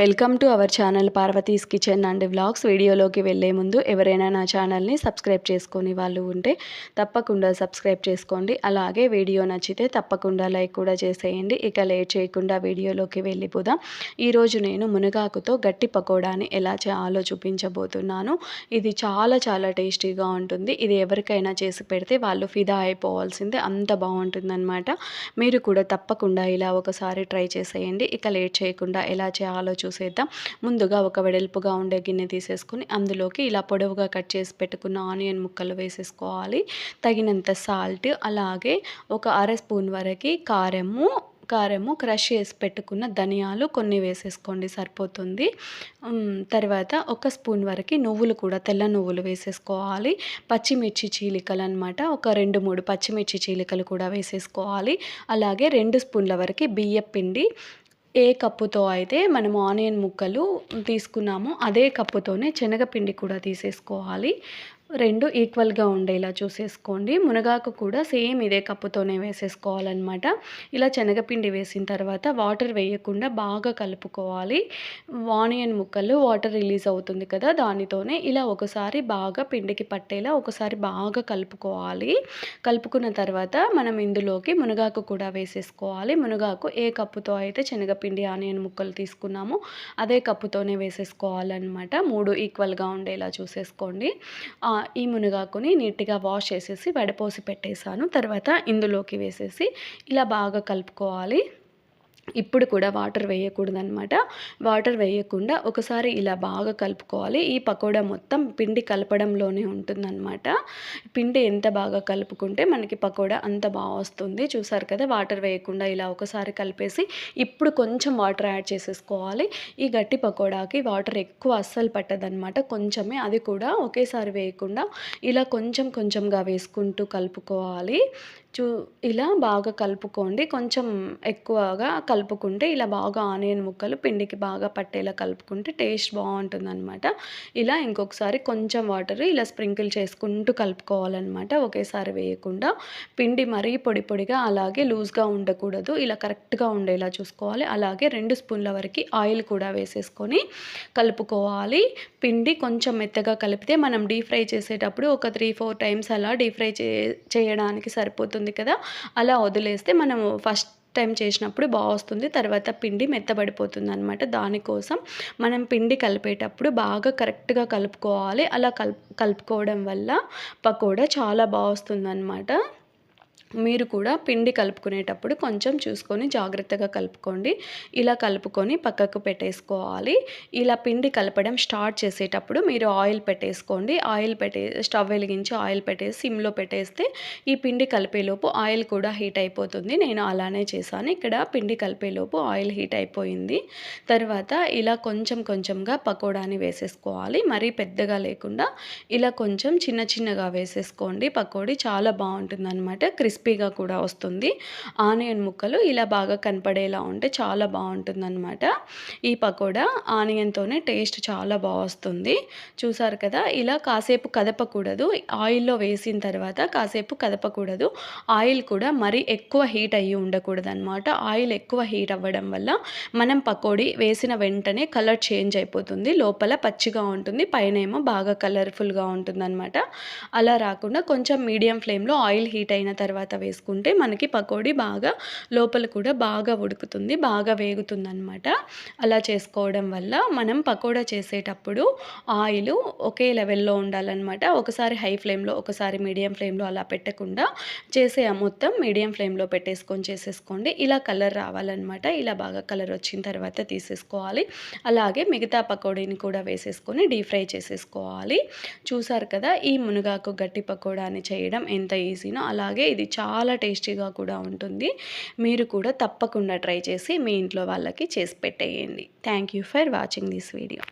Welcome to our channel Parvati's kitchen and vlogs. వీడియోలోకి వెళ్ళే ముందు ఎవరైనా నా ఛానల్ని సబ్స్క్రైబ్ చేసుకొని వాళ్ళు ఉంటే తప్పకుండా సబ్స్క్రైబ్ చేసుకోండి. అలాగే వీడియో నచ్చితే తప్పకుండా లైక్ కూడా చేసేయండి. ఇక లేట్ చేయకుండా వీడియోలోకి వెళ్ళిపోదాం. ఈరోజు నేను మునగాకుతో గట్టి పకోడాని ఎలా చేయాలో చూపించబోతున్నాను. ఇది చాలా చాలా టేస్టీగా ఉంటుంది. ఇది ఎవరికైనా చేసి పెడితే వాళ్ళు ఫిదా అయిపోవాల్సిందే. అంత బాగుంటుందన్నమాట. మీరు కూడా తప్పకుండా ఇలా ఒకసారి ట్రై చేసేయండి. ఇక లేట్ చేయకుండా ఎలా చేయాలో చూసేద్దాం ముందుగా ఒక వెడల్పుగా ఉండే గిన్నె తీసేసుకుని అందులోకి ఇలా పొడవుగా కట్ చేసి పెట్టుకున్న ఆనియన్ ముక్కలు వేసేసుకోవాలి. తగినంత సాల్ట్ అలాగే ఒక అర స్పూన్ వరకు కారము కారము క్రష్ చేసి పెట్టుకున్న ధనియాలు కొన్ని వేసేసుకోండి సరిపోతుంది. తర్వాత ఒక స్పూన్ వరకు నువ్వులు కూడా తెల్ల నువ్వులు వేసేసుకోవాలి. పచ్చిమిర్చి చీలికలు అనమాట ఒక రెండు మూడు పచ్చిమిర్చి చీలికలు కూడా వేసేసుకోవాలి. అలాగే రెండు స్పూన్ల వరకు బియ్యం పిండి ఏ కప్పుతో అయితే మనము ఆనియన్ ముక్కలు తీసుకున్నామో అదే కప్పుతోనే శనగపిండి కూడా తీసేసుకోవాలి. రెండు ఈక్వల్గా ఉండేలా చూసేసుకోండి. మునగాకు కూడా సేమ్ ఇదే కప్పుతోనే వేసేసుకోవాలన్నమాట. ఇలా శనగపిండి వేసిన తర్వాత వాటర్ వేయకుండా బాగా కలుపుకోవాలి. ఆనియన్ ముక్కలు వాటర్ రిలీజ్ అవుతుంది కదా దానితోనే ఇలా ఒకసారి బాగా పిండికి పట్టేలా ఒకసారి బాగా కలుపుకోవాలి. కలుపుకున్న తర్వాత మనం ఇందులోకి మునగాకు కూడా వేసేసుకోవాలి. మునగాకు ఏ కప్పుతో అయితే శనగపిండి ఆనియన్ ముక్కలు తీసుకున్నామో అదే కప్పుతోనే వేసేసుకోవాలన్నమాట. మూడు ఈక్వల్గా ఉండేలా చూసేసుకోండి. ఈ మునగాకుని నీట్గా వాష్ చేసేసి వడపోసి పెట్టేశాను. తర్వాత ఇందులోకి వేసేసి ఇలా బాగా కలుపుకోవాలి. ఇప్పుడు కూడా వాటర్ వేయకూడదనమాట వాటర్ వేయకుండా ఒకసారి ఇలా బాగా కలుపుకోవాలి. ఈ పకోడా మొత్తం పిండి కలపడంలోనే ఉంటుందన్నమాట. పిండి ఎంత బాగా కలుపుకుంటే మనకి పకోడా అంత బాగా వస్తుంది. చూసారు కదా వాటర్ వేయకుండా ఇలా ఒకసారి కలిపేసి ఇప్పుడు కొంచెం వాటర్ యాడ్ చేసేసుకోవాలి. ఈ గట్టి పకోడాకి వాటర్ ఎక్కువ అస్సలు పట్టదనమాట కొంచెమే అది కూడా ఒకేసారి వేయకుండా ఇలా కొంచెం కొంచెంగా వేసుకుంటూ కలుపుకోవాలి. చూ ఇలా బాగా కలుపుకోండి. కొంచెం ఎక్కువగా కలుపుకుంటే ఇలా బాగా ఆనియన్ ముక్కలు పిండికి బాగా పట్టేలా కలుపుకుంటే టేస్ట్ బాగుంటుందన్నమాట. ఇలా ఇంకొకసారి కొంచెం వాటర్ ఇలా స్ప్రింకిల్ చేసుకుంటూ కలుపుకోవాలన్నమాట. ఒకేసారి వేయకుండా పిండి మరీ పొడి పొడిగా అలాగే లూజ్గా ఉండకూడదు. ఇలా కరెక్ట్గా ఉండేలా చూసుకోవాలి. అలాగే రెండు స్పూన్ల వరకు ఆయిల్ కూడా వేసేసుకొని కలుపుకోవాలి. పిండి కొంచెం మెత్తగా కలిపితే మనం డీప్ ఫ్రై చేసేటప్పుడు ఒక త్రీ ఫోర్ టైమ్స్ అలా డీప్ ఫ్రై చే చేయడానికి సరిపోతుంది కదా? అలా వదిలేస్తే మనం ఫస్ట్ టైం చేసినప్పుడు బాగా వస్తుంది తర్వాత పిండి మెత్తబడిపోతుంది అనమాట దానికోసం. మనం పిండి కలిపేటప్పుడు బాగా కరెక్ట్గా కలుపుకోవాలి. అలా కలుపు కలుపుకోవడం వల్ల పకోడా చాలా బాగా వస్తుంది అనమాట మీరు కూడా పిండి కలుపుకునేటప్పుడు కొంచెం చూసుకొని జాగ్రత్తగా కలుపుకోండి. ఇలా కలుపుకొని పక్కకు పెట్టేసుకోవాలి. ఇలా పిండి కలపడం స్టార్ట్ చేసేటప్పుడు మీరు ఆయిల్ పెట్టేసుకోండి. ఆయిల్ పెట్టే స్టవ్ వెలిగించి ఆయిల్ పెట్టేసి సిమ్లో పెట్టేస్తే ఈ పిండి కలిపేలోపు ఆయిల్ కూడా హీట్ అయిపోతుంది. నేను అలానే చేశాను. ఇక్కడ పిండి కలిపేలోపు ఆయిల్ హీట్ అయిపోయింది. తర్వాత ఇలా కొంచెం కొంచెంగా పకోడాని వేసేసుకోవాలి. మరీ పెద్దగా లేకుండా ఇలా కొంచెం చిన్న చిన్నగా వేసేసుకోండి. పకోడీ చాలా బాగుంటుంది అనమాట క్రిస్పీ క్రిస్పీగా కూడా వస్తుంది. ఆనియన్ ముక్కలు ఇలా బాగా కనపడేలా ఉంటే చాలా బాగుంటుందన్నమాట. ఈ పకోడా ఆనియన్తోనే టేస్ట్ చాలా బాగా వస్తుంది. చూసారు కదా ఇలా కాసేపు కదపకూడదు. ఆయిల్లో వేసిన తర్వాత కాసేపు కదపకూడదు. ఆయిల్ కూడా మరీ ఎక్కువ హీట్ అయ్యి ఉండకూడదు అనమాట ఆయిల్ ఎక్కువ హీట్ అవ్వడం వల్ల మనం పకోడీ వేసిన వెంటనే కలర్ చేంజ్ అయిపోతుంది. లోపల పచ్చిగా ఉంటుంది. పైన ఏమో బాగా కలర్ఫుల్గా ఉంటుందన్నమాట. అలా రాకుండా కొంచెం మీడియం ఫ్లేమ్లో ఆయిల్ హీట్ అయిన తర్వాత వేసుకుంటే మనకి పకోడీ బాగా లోపల కూడా బాగా ఉడుకుతుంది బాగా వేగుతుంది అనమాట అలా చేసుకోవడం వల్ల మనం పకోడా చేసేటప్పుడు ఆయిల్ ఒకే లెవెల్లో ఉండాలన్నమాట. ఒకసారి హై ఫ్లేమ్లో ఒకసారి మీడియం ఫ్లేమ్లో అలా పెట్టకుండా చేసే మొత్తం మీడియం ఫ్లేమ్లో పెట్టేసుకొని చేసేసుకోండి. ఇలా కలర్ రావాలన్నమాట. ఇలా బాగా కలర్ వచ్చిన తర్వాత తీసేసుకోవాలి. అలాగే మిగతా పకోడీని కూడా వేసేసుకొని డీప్ ఫ్రై చేసేసుకోవాలి. చూసారు కదా ఈ మునగాకు గట్టి పకోడాని చేయడం ఎంత ఈజీనో అలాగే ఇది చాలా టేస్టీగా కూడా ఉంటుంది. మీరు కూడా తప్పకుండా ట్రై చేసి మీ ఇంట్లో వాళ్ళకి చేసి పెట్టేయండి. Thank you for watching this video